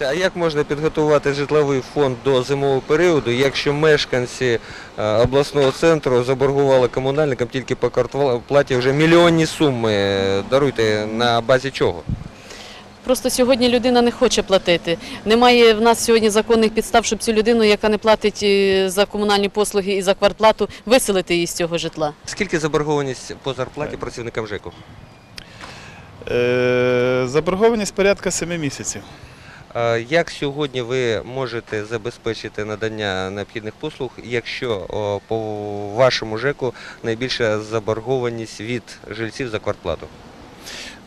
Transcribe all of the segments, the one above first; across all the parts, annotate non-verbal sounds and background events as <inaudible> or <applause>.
А як можна підготувати житловий фонд до зимового періоду, якщо мешканці е, обласного центру заборгували комунальникам тільки по квартплаті вже мільйонні суми? Е, Даруйте на базі чого? Просто сьогодні людина не хоче платити. Немає в нас сьогодні законних підстав, щоб цю людину, яка не платить е, за комунальні послуги і за квартплату, виселити її з цього житла. Скільки заборгованість по зарплаті працівникам ЖЕКу? Е, Заборгованість порядка 7 місяців. Як сьогодні ви можете забезпечити надання необхідних послуг, якщо по вашому ЖЕКу найбільша заборгованість від жильців за квартплату?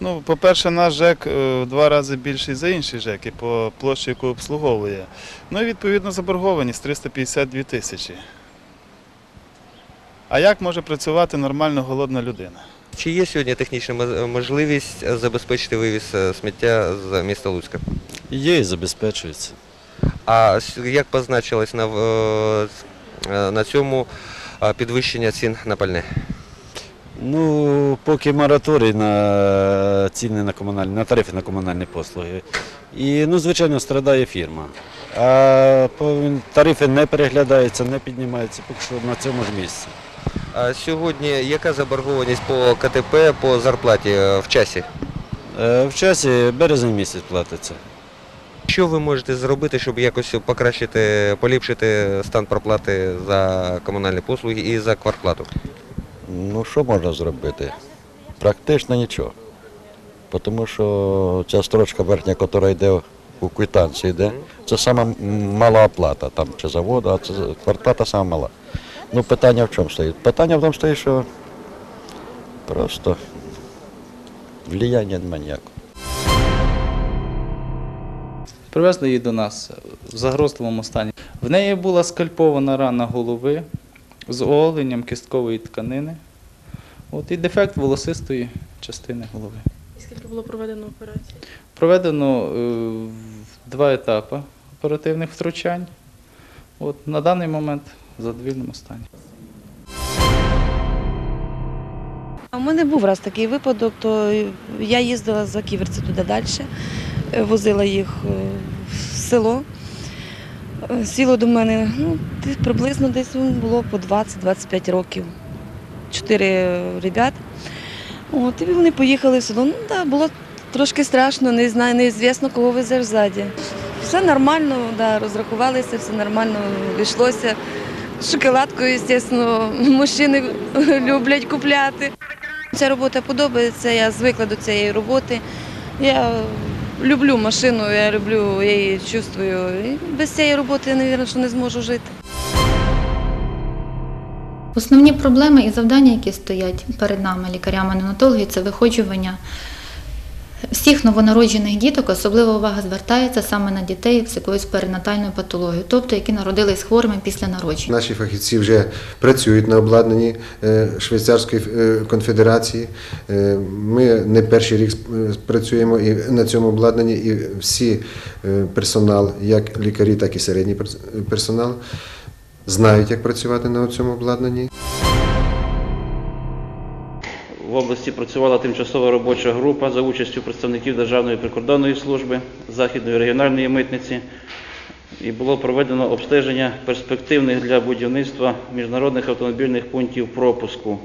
Ну, по-перше, наш ЖЕК е, в два рази більший за інші ЖЕКи по площі, яку обслуговує. Ну і відповідно заборгованість 352 тисячі. А як може працювати нормально голодна людина? Чи є сьогодні технічна можливість забезпечити вивіз е, сміття з міста Луцька? Є і забезпечується. А як позначилось на, е, е, на цьому е, підвищення цін на пальне? Ну, поки мораторій на ціни на комунальні, на тарифи на комунальні послуги. І, ну, звичайно, страдає фірма. А тарифи не переглядаються, не піднімаються, поки що на цьому ж місці. А сьогодні яка заборгованість по КТП по зарплаті е, в часі? Е, В часі березень місяць платиться. Що ви можете зробити, щоб якось покращити, поліпшити стан проплати за комунальні послуги і за квартплату? Ну, що можна зробити? Практично нічого. Тому що ця строчка верхня, яка йде у квитанції, йде, це сама мала оплата там, чи заводу, а це квартплата сама мала. Ну, питання в чому стоїть? Питання в тому стоїть, що просто влияння немає ніякого. Привезли її до нас в загрозливому стані. В неї була скальпована рана голови з оголенням кісткової тканини. От, і дефект волосистої частини голови. І скільки було проведено операцій? Проведено е, два етапи оперативних втручань. От, на даний момент задовільному стані. У мене був раз такий випадок, то я їздила за ківерці туди далі, е, возила їх е, в село. Е, Сіло до мене ну, приблизно десь було по 20-25 років. Чотири ребят. От, і вони поїхали в село. Ну, да, було трошки страшно, не знаю, неізвісно, кого везеш ззаді. Все нормально, да, розрахувалися, все нормально вийшлося. Шоколадку, звісно, мужчини <laughs> люблять купляти. Ця робота подобається, я звикла до цієї роботи. Я люблю машину, я люблю, я її чувствую. І без цієї роботи я, що не зможу жити. Основні проблеми і завдання, які стоять перед нами, лікарями-неонатологів, це виходжування всіх новонароджених діток, особлива увага звертається саме на дітей з якоюсь перинатальною патологією, тобто які народились хворими після народження. Наші фахівці вже працюють на обладнанні е, Швейцарської е, конфедерації. Е, Ми не перший рік працюємо і на цьому обладнанні, і всі персонал, як лікарі, так і середній персонал, знають, як працювати на цьому обладнанні. В області працювала тимчасова робоча група за участю представників Державної прикордонної служби, Західної регіональної митниці. І було проведено обстеження перспективних для будівництва міжнародних автомобільних пунктів пропуску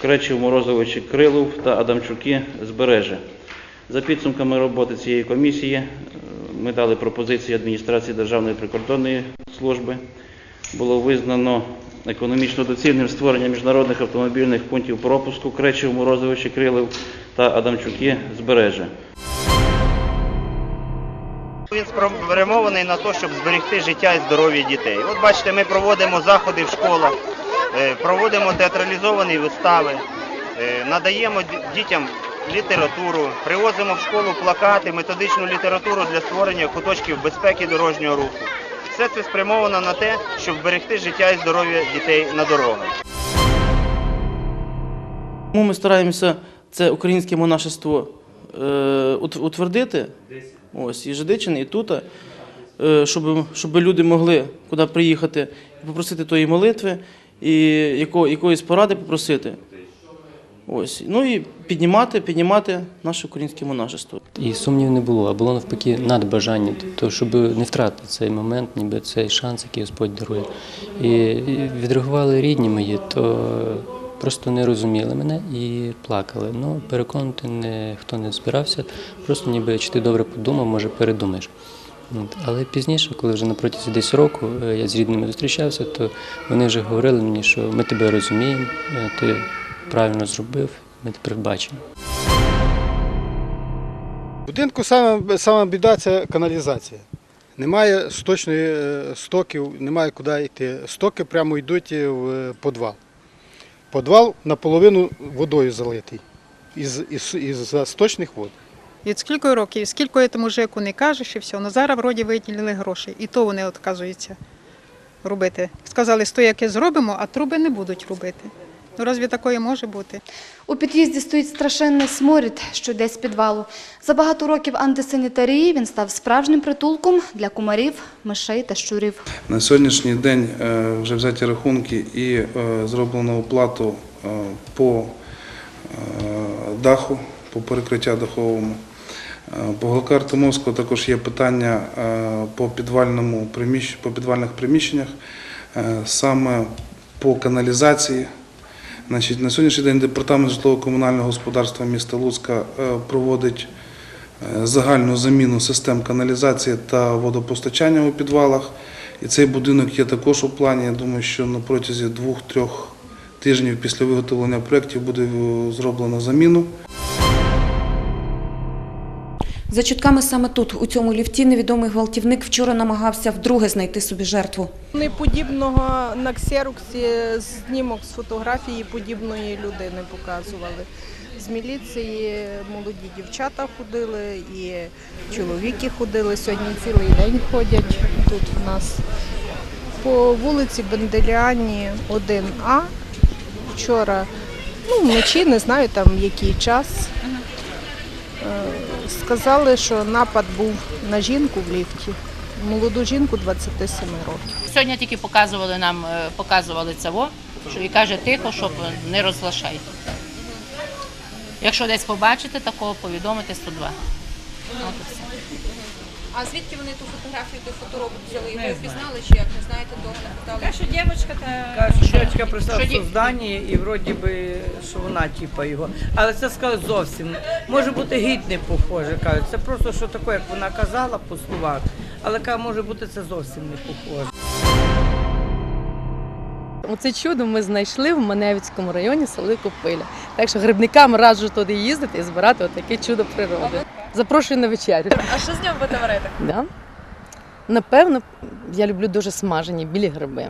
Кречів, Морозовичі, Крилов та Адамчуки Збереже. За підсумками роботи цієї комісії е, ми дали пропозиції адміністрації Державної прикордонної служби. Було визнано економічно доцільним створення міжнародних автомобільних пунктів пропуску Кречів, Морозовичі, Крилів та Адамчуки Збереже. Він спрямований на те, щоб зберегти життя і здоров'я дітей. От бачите, ми проводимо заходи в школах, е, проводимо театралізовані вистави, е, надаємо дітям літературу, привозимо в школу плакати, методичну літературу для створення куточків безпеки дорожнього руху. Все це спрямовано на те, щоб зберегти життя і здоров'я дітей на дорогах. Тому ми стараємося це українське монашество е, утвердити, ось, і Жидичини, і тут, е, щоб, щоб люди могли куди приїхати попросити тої молитви, і яко, якоїсь поради попросити. Ось. Ну і піднімати, піднімати наше українське монашество. І сумнівів не було, а було навпаки надбажання, тобто, щоб не втратити цей момент, ніби цей шанс, який Господь дарує. І і відреагували рідні мої, то просто не розуміли мене і плакали. Ну, переконати ніхто не збирався, просто ніби чи ти добре подумав, може передумаєш. Але пізніше, коли вже на протязі десь року е, я з рідними зустрічався, то вони вже говорили мені, що ми тебе розуміємо, е, ти правильно зробив, ми тепер бачимо. Будинку саме, саме біда це каналізація. Немає сточної е, стоків, немає куди йти. Стоки прямо йдуть в е, підвал. Підвал наполовину водою залитий із, із, із сточних вод. І от скільки років, скільки тому ЖЕКу не кажеш і все. Ну зараз вроді виділили гроші. І то вони відказуються робити. Сказали, стояки зробимо, а труби не будуть робити. Ну разві такое може бути? У під'їзді стоїть страшенний сморід, що йде з підвалу. За багато років антисанітарії він став справжнім притулком для кумарів, мишей та щурів. На сьогоднішній день е, вже взяті рахунки і е, зроблено оплату е, по даху, по перекриття даховому. По ГЛК Артемовського також є питання по, підвальному приміщ- по підвальних приміщеннях, саме по каналізації. Значить, на сьогоднішній день департамент житлово-комунального господарства міста Луцька е, проводить е, загальну заміну систем каналізації та водопостачання у підвалах. І цей будинок є також у плані. Я думаю, що на протязі двох-трьох тижнів після виготовлення проєктів буде е, зроблено заміну. За чутками саме тут, у цьому ліфті, невідомий гвалтівник вчора намагався вдруге знайти собі жертву. Вони подібного на ксероксі знімок з фотографії подібної людини показували. З міліції молоді дівчата ходили і чоловіки ходили. Сьогодні цілий день ходять тут в нас. По вулиці Бенделіані 1А. Вчора, ну вночі, не знаю там який час. Сказали, що напад був на жінку в ліфті, молоду жінку 27 років. Сьогодні тільки показували нам, е, показували цього, що і каже тихо, щоб не розглашайте. Якщо десь побачите, такого повідомити 102. От і все. А звідки вони ту фотографію, той фоторобот взяли? Його впізнали чи як? Не знаєте, довго не питали? Каже, дівчинка та... Каже, що дівчинка прийшла що в ді- і вроді би, що вона типа його. Але це сказали зовсім. Може бути гід не похоже, кажуть. Це просто що таке, як вона казала по словах. Але каже, може бути це зовсім не похоже. Оце чудо ми знайшли в Маневицькому районі сели Копиля. Так що грибникам раджу туди їздити і збирати отаке чудо природи. Запрошую на вечерю. А що з нього будете варити? Да? Напевно, я люблю дуже смажені білі гриби.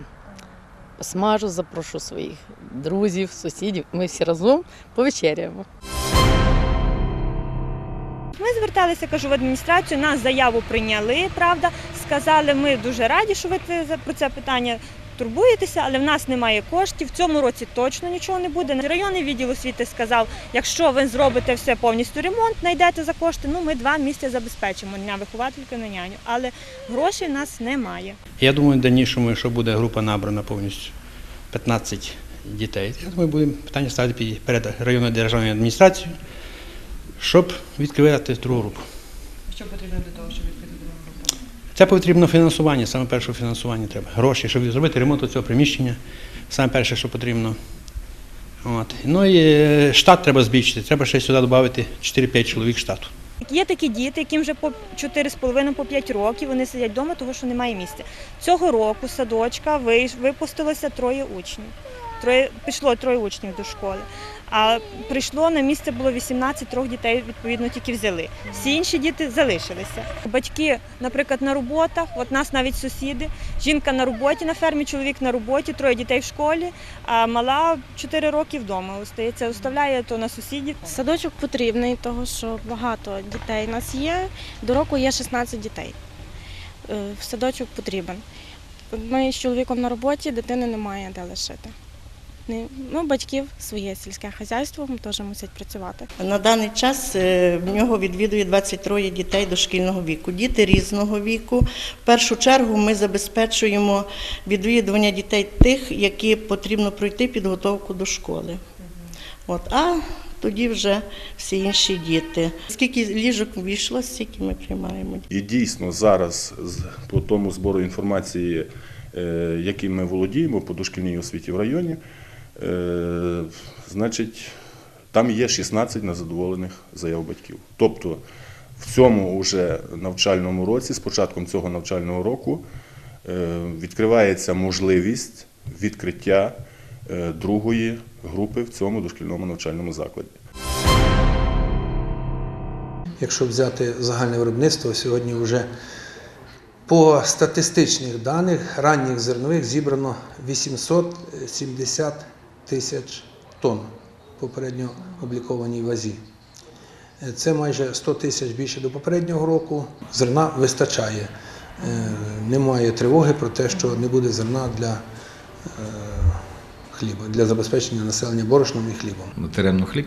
Посмажу, запрошу своїх друзів, сусідів. Ми всі разом повечеряємо. Ми зверталися, кажу, в адміністрацію, нас заяву прийняли, правда. Сказали, ми дуже раді, що ви це- про це питання турбуєтеся, але в нас немає коштів. В цьому році точно нічого не буде. Районний відділ освіти сказав, якщо ви зробите все повністю ремонт, знайдете за кошти, ну ми два місяці забезпечимо на виховательку, на няню. Але грошей в нас немає. Я думаю, в дальнішому, якщо буде група набрана повністю 15 дітей, я думаю, будемо питання ставити перед районною державною адміністрацією, щоб відкривати другу групу. Що потрібно для того, щоб? Це потрібно фінансування, саме перше фінансування треба. Гроші, щоб зробити ремонт цього приміщення. Саме перше, що потрібно. От. Ну і е, штат треба збільшити. Треба ще сюди додати 4-5 чоловік штату. Є такі діти, яким вже по 4,5 по 5 років вони сидять вдома, тому що немає місця. Цього року садочка випустилося троє учнів. Троє пішло троє учнів до школи. А прийшло на місце було 18, трьох дітей відповідно тільки взяли. Всі інші діти залишилися. Батьки, наприклад, на роботах, от нас навіть сусіди, жінка на роботі на фермі, чоловік на роботі, троє дітей в школі, а мала 4 роки вдома. Остається, оставляє то на сусідів. Садочок потрібний, тому що багато дітей у нас є. До року є 16 дітей. Е, садочок потрібен. Ми з чоловіком на роботі, дитини немає де лишити. Не- Ну, батьків своє сільське хазяйство теж мусять працювати. На даний час е, в нього відвідує 23 дітей дошкільного віку. Діти різного віку. В першу чергу ми забезпечуємо відвідування дітей тих, які потрібно пройти підготовку до школи. От, а тоді вже всі інші діти. Скільки ліжок ввійшло, стільки ми приймаємо. І дійсно зараз з- по тому збору інформації, е, яким ми володіємо по дошкільній освіті в районі, значить, там є 16 незадоволених заяв батьків. Тобто в цьому уже навчальному році, з початком цього навчального року, е, відкривається можливість відкриття е, другої групи в цьому дошкільному навчальному закладі. Якщо взяти загальне виробництво, сьогодні вже по статистичних даних ранніх зернових зібрано 870 тисяч тонн попередньо облікованій вазі. Це майже 100 тисяч більше до попереднього року. Зерна вистачає. Е, Немає тривоги про те, що не буде зерна для е, хліба, для забезпечення населення борошном і хлібом. Теренно хліб.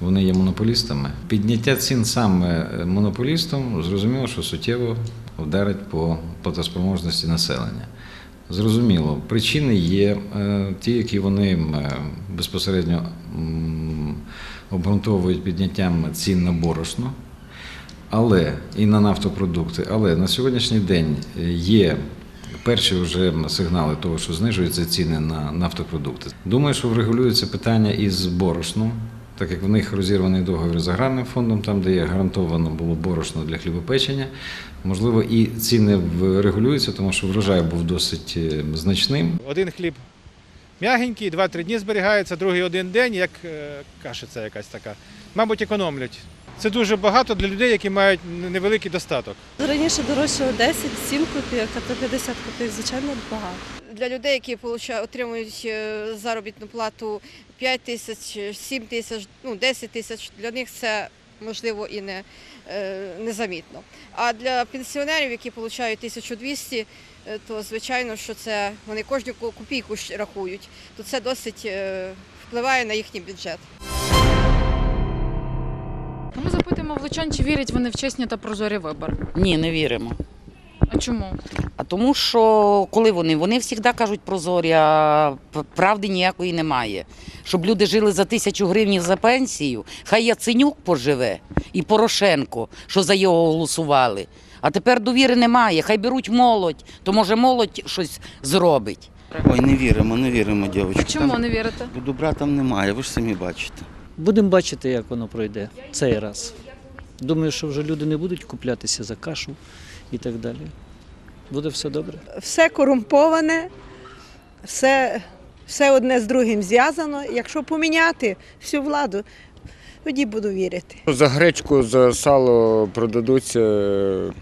Вони є монополістами. Підняття цін саме монополістом зрозуміло, що суттєво вдарить по платоспроможності населення. Зрозуміло, причини є е, ті, які вони е, безпосередньо обґрунтовують підняттям цін на борошно, але і на нафтопродукти. Але на сьогоднішній день є перші вже сигнали того, що знижуються ціни на нафтопродукти. Думаю, що врегулюється питання із борошном, так як в них розірваний договір з аграрним фондом, там, де є гарантовано було борошно для хлібопечення. Можливо, і ціни врегулюються, тому що врожай був досить е, значним. Один хліб м'ягенький, 2-3 дні зберігається, другий один день, як е, кашиця якась така. Мабуть, економлять. Це дуже багато для людей, які мають невеликий достаток. Раніше дорожчало 10, 7 копійок, а то 50 копійок, звичайно, багато. Для людей, які отримують е, заробітну плату 5 тисяч, 7 тисяч, ну 10 тисяч, для них це можливо і не, е, незамітно. А для пенсіонерів, які получають 1200, е, то звичайно, що це вони кожну копійку рахують, то це досить е, впливає на їхній бюджет. Ми запитуємо влучан, чи вірять вони в чесні та прозорі вибори. Ні, не віримо. А чому? Тому, що коли вони? Вони завжди кажуть прозорі, а правди ніякої немає. Щоб люди жили за тисячу гривень за пенсію, хай Яценюк поживе і Порошенко, що за його голосували. А тепер довіри немає. Хай беруть молодь, то може молодь щось зробить. Ой, не віримо, не віримо, дівчатки. Чому не вірите? Добра там немає, ви ж самі бачите. Будемо бачити, як воно пройде цей раз. Думаю, що вже люди не будуть куплятися за кашу і так далі. Буде все добре. все корумповане, все, все одне з другим зв'язано. Якщо поміняти всю владу, тоді буду вірити. За гречку, за сало продадуться е,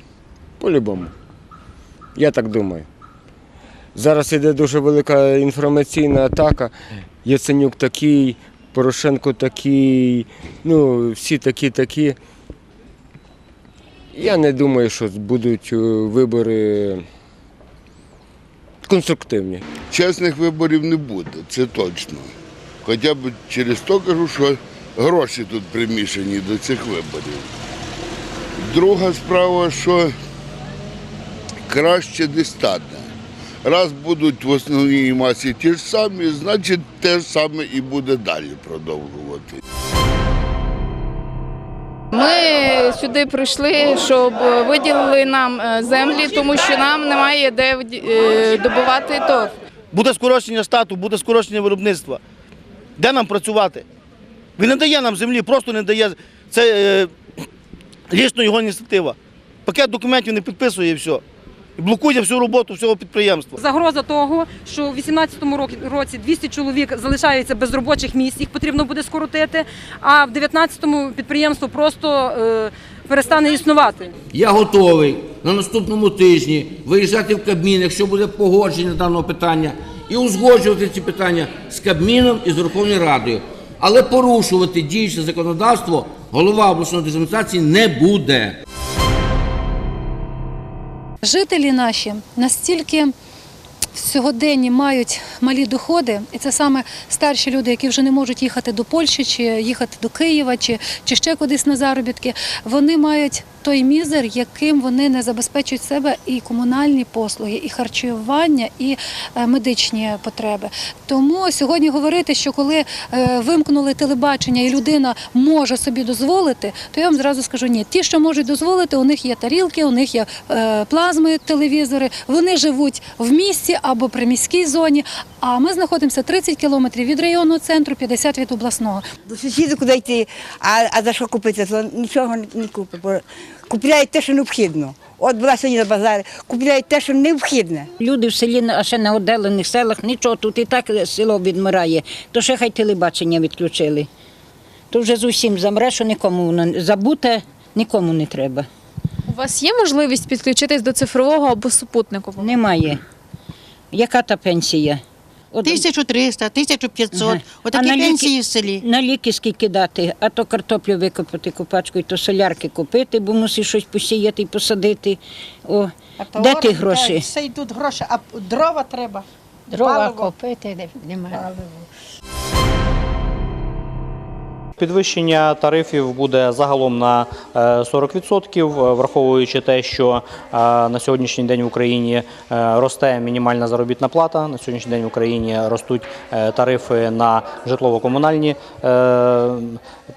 по-любому. Я так думаю. Зараз іде дуже велика інформаційна атака. Яценюк такий, Порошенко такий, ну, всі такі-такі. Я не думаю, що будуть е, вибори конструктивні. Чесних виборів не буде, це точно. Хоча б через то кажу, що гроші тут примішані до цих виборів. Друга справа, що краще не стане. Раз будуть в основній масі ті ж самі, значить те ж саме і буде далі продовжувати. Ми сюди прийшли, щоб виділили нам е, землі, тому що нам немає де е, добувати торф. Буде скорочення штату, буде скорочення виробництва. Де нам працювати? Він не дає нам землі, просто не дає. Це е, лічно його ініціатива. Пакет документів не підписує і все. І блокує всю роботу всього підприємства. Загроза того, що у 2018 році- році 200 чоловік залишаються без робочих місць, їх потрібно буде скоротити, а в 2019-му підприємство просто е, перестане існувати. Я готовий на наступному тижні виїжджати в Кабмін, якщо буде погодження даного питання, і узгоджувати ці питання з Кабміном і з Верховною Радою. Але порушувати діюче законодавство голова обласної адміністрації не буде. Жителі наші настільки сьогоденні мають малі доходи, і це саме старші люди, які вже не можуть їхати до Польщі, чи їхати до Києва, чи, чи ще кудись на заробітки. Вони мають той мізер, яким вони не забезпечують себе і комунальні послуги, і харчування, і е, медичні потреби. Тому сьогодні говорити, що коли е, вимкнули телебачення і людина може собі дозволити, то я вам зразу скажу ні. Ті, що можуть дозволити, у них є тарілки, у них є е, плазми, телевізори. Вони живуть в місті або при міській зоні. А ми знаходимося 30 кілометрів від районного центру, 50 від обласного. До сусіду куди йти, а, а за що купити, то нічого не, купить. Купляють те, що необхідно. От була сьогодні на базарі, купляють те, що необхідне. Люди в селі, а ще на віддалених селах, нічого, тут і так село відмирає, то ще хай телебачення відключили. То вже зовсім замре, що нікому воно забуте, нікому не треба. У вас є можливість підключитись до цифрового або супутникового? Немає. Яка та пенсія? 1300, 1500. Ага. Отакі А на ліки- пенсії в селі. На ліки скільки дати, а то картоплю викопати купачку, і то солярки купити, бо мусиш щось посіяти і посадити. О, де ти гроші? Все йдуть гроші, а дрова треба. Дрова Паливо. купити немає. Підвищення тарифів буде загалом на е, 40%, е, враховуючи те, що е, на сьогоднішній день в Україні е, росте мінімальна заробітна плата. На сьогоднішній день в Україні ростуть е, тарифи на житлово-комунальні е,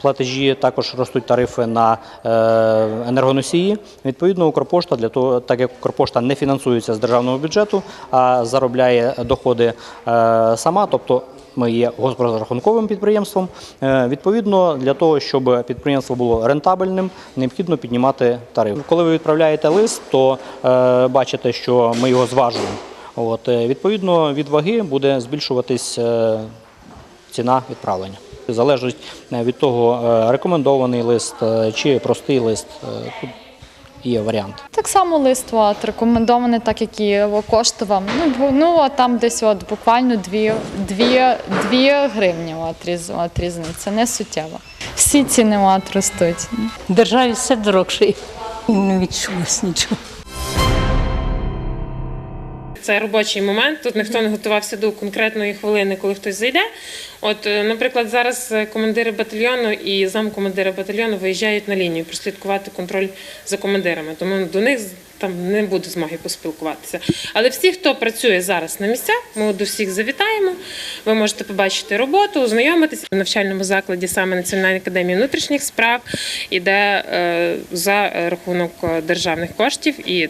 платежі, також ростуть тарифи на е, енергоносії. Відповідно, Укрпошта для того, так як Укрпошта не фінансується з державного бюджету, а заробляє доходи е, сама, тобто ми є госпрозрахунковим підприємством. Е, Відповідно, для того, щоб підприємство було рентабельним, необхідно піднімати тариф. Коли ви відправляєте лист, то е, бачите, що ми його зважуємо. От, е, відповідно, від ваги буде збільшуватись ціна відправлення. Залежить від того, рекомендований лист чи простий лист. Є варіант. Так само лист от, рекомендований, так як і коштував. Ну, ну а там десь от буквально 2, 2, 2 гривні от, різ, от, різниця, не суттєво. Всі ціни от, ростуть. Державі все дорогше. Не відчулось нічого. Це робочий момент. Тут ніхто не готувався до конкретної хвилини, коли хтось зайде. От, е, наприклад, зараз е, командири батальйону і замкомандира батальйону виїжджають на лінію прослідкувати контроль за командирами. Тому до них там не буде змоги поспілкуватися. Але всі, хто працює зараз на місцях, ми до всіх завітаємо. Ви можете побачити роботу, ознайомитися в навчальному закладі саме Національної академії внутрішніх справ, іде е, за рахунок державних коштів. І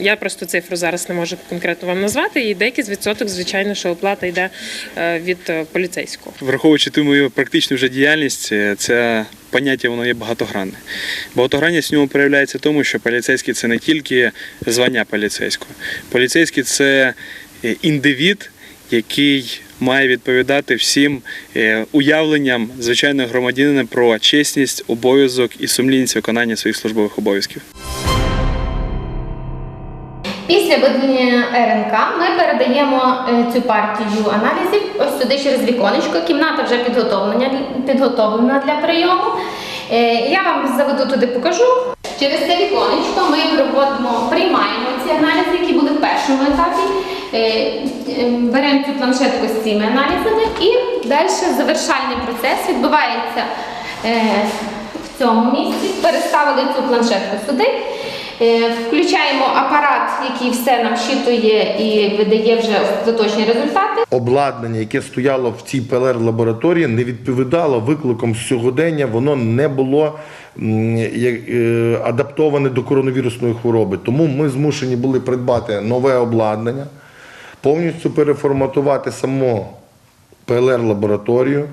я просто цифру зараз не можу конкретно вам назвати. І з відсоток, звичайно, що оплата йде е, від поліцейського. Враховуючи ту мою практичну вже діяльність, е, це поняття воно є багатогранне. Багатогранність в ньому проявляється в тому, що поліцейський це не тільки звання поліцейського. Поліцейський це е, індивід, який має відповідати всім е, уявленням звичайного громадянина про чесність, обов'язок і сумлінність виконання своїх службових обов'язків. Після видалення РНК ми передаємо е, цю партію аналізів ось сюди через віконечко. Кімната вже підготовлена, підготовлена для прийому. Е, Я вам заведу туди, покажу. Через це віконечко ми проводимо, приймаємо ці аналізи, які були в першому етапі. Е, е, Беремо цю планшетку з цими аналізами і далі завершальний процес відбувається в цьому місці. Переставили цю планшетку сюди. Е, Включаємо апарат, який все нам щитує і видає вже остаточні результати. обладнання, яке стояло в цій ПЛР-лабораторії, не відповідало викликам сьогодення, воно не було е, адаптоване до коронавірусної хвороби. Тому ми змушені були придбати нове обладнання, повністю переформатувати саму ПЛР-лабораторію,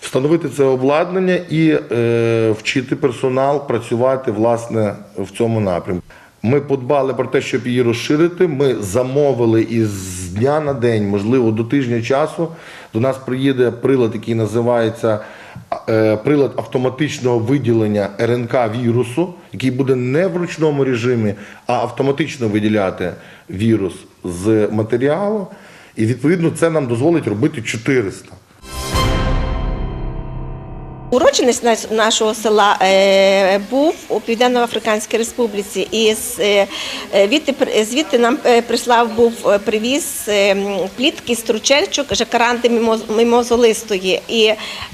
встановити це обладнання і е, вчити персонал працювати власне в цьому напрямку. Ми подбали про те, щоб її розширити. Ми замовили із дня на день, можливо, до тижня часу. До нас приїде прилад, який називається е, прилад автоматичного виділення РНК вірусу, який буде не в ручному режимі, а автоматично виділяти вірус з матеріалу. І відповідно це нам дозволить робити 400. Уродженець нашого села е, був у Південно-Африканській Республіці, і з, е, е, звідти нам прислав був привіз плітки стручечок жакаранди мімоз- мімозолистої. І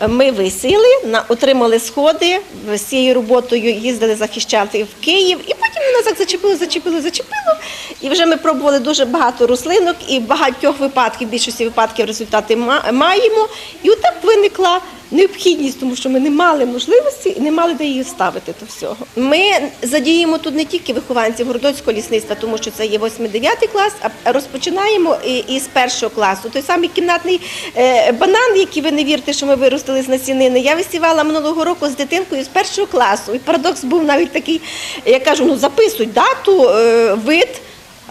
ми висіли, отримали сходи з цією роботою, їздили захищати в Київ, і потім нас так зачепило, зачепило, зачепило. І вже ми пробували дуже багато рослинок, і багатьох випадків, більшості випадків результати маємо. І отак виникла необхідність, тому що ми не мали можливості і не мали де її ставити до всього. Ми задіємо тут не тільки вихованців городоцького лісництва, тому що це є 8-9 клас, а розпочинаємо із першого класу. Той самий кімнатний е, банан, який ви не вірите, що ми виростили з насінини. Я висівала минулого року з дитинкою з першого класу. І парадокс був навіть такий, я кажу, ну записуй дату, е, вид.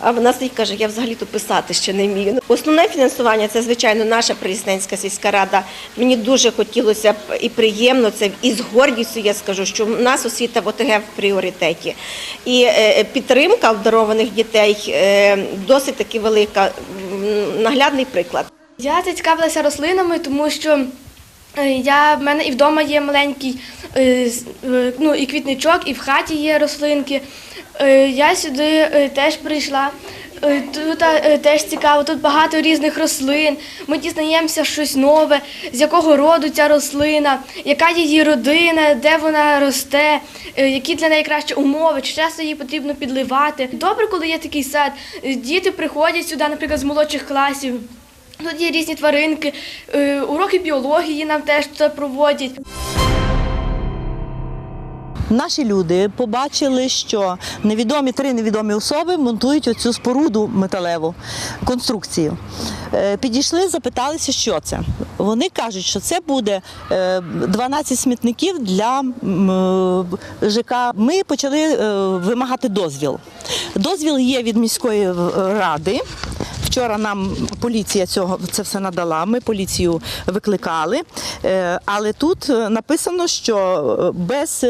А вона стоїть каже, я взагалі-то писати ще не вмію. Основне фінансування це, звичайно, наша Прилісненська сільська рада. Мені дуже хотілося б і приємно це, і з гордістю я скажу, що в нас освіта в ОТГ в пріоритеті. І е, підтримка обдарованих дітей е, досить таки велика. Наглядний приклад. Я зацікавилася рослинами, тому що е, я, в мене і вдома є маленький е, е, ну, і квітничок, і в хаті є рослинки. Е, Я сюди е, теж прийшла. Е, Тут теж цікаво, тут багато різних рослин. Ми дізнаємося щось нове, з якого роду ця рослина, яка її родина, де вона росте, які для неї кращі умови, чи часто її потрібно підливати. Добре, коли є такий сад. Діти приходять сюди, наприклад, з молодших класів. Тут є різні тваринки, уроки біології нам теж це проводять. Наші люди побачили, що невідомі три невідомі особи монтують оцю споруду металеву конструкцію. Е, Підійшли, запиталися, що це. Вони кажуть, що це буде е, 12 смітників для е, ЖК. Ми почали е, вимагати дозвіл. Дозвіл є від міської е, ради. Вчора нам поліція цього це все надала. Ми поліцію викликали, Е, але тут е, написано, що е, без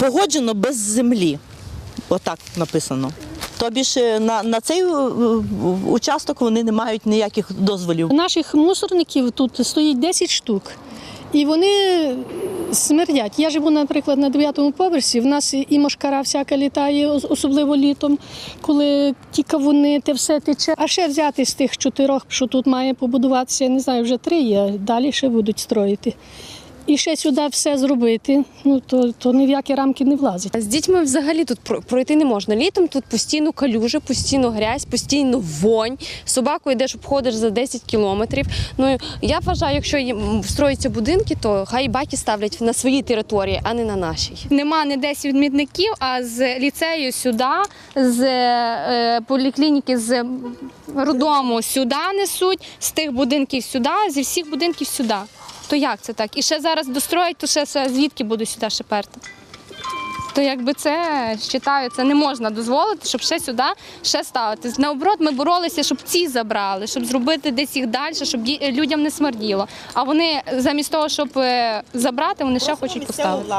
погоджено без землі. Отак написано. Тобі ж на, на цей участок вони не мають ніяких дозволів. Наших мусорників тут стоїть 10 штук. І вони смердять. Я живу, наприклад, на 9-му поверсі. В нас і мошкара всяка літає, особливо літом, коли ті кавуни, те все тече. А ще взяти з тих чотирьох, що тут має побудуватися, я не знаю, вже три є, далі ще будуть строїти. І ще сюди все зробити, ну то, то ні в які рамки не влазить. З дітьми взагалі тут про- пройти не можна. Літом тут постійно калюжа, постійно грязь, постійно вонь. З Собакою йдеш, обходиш за 10 кілометрів. Ну я вважаю, якщо їм строїться будинки, то хай баки ставлять на своїй території, а не на нашій. Нема не десь відмітників, а з ліцею сюди, з е, поліклініки з роддому сюди несуть, з тих будинків сюди, зі всіх будинків сюди. То як це так? І ще зараз достроять, то ще, ще звідки буду сюди шиперти? То якби це вважаю, це не можна дозволити, щоб ще сюди ще ставити. Наоборот, ми боролися, щоб ці забрали, щоб зробити десь їх далі, щоб ді- людям не смерділо. А вони замість того, щоб е, забрати, вони ще хочуть поставити.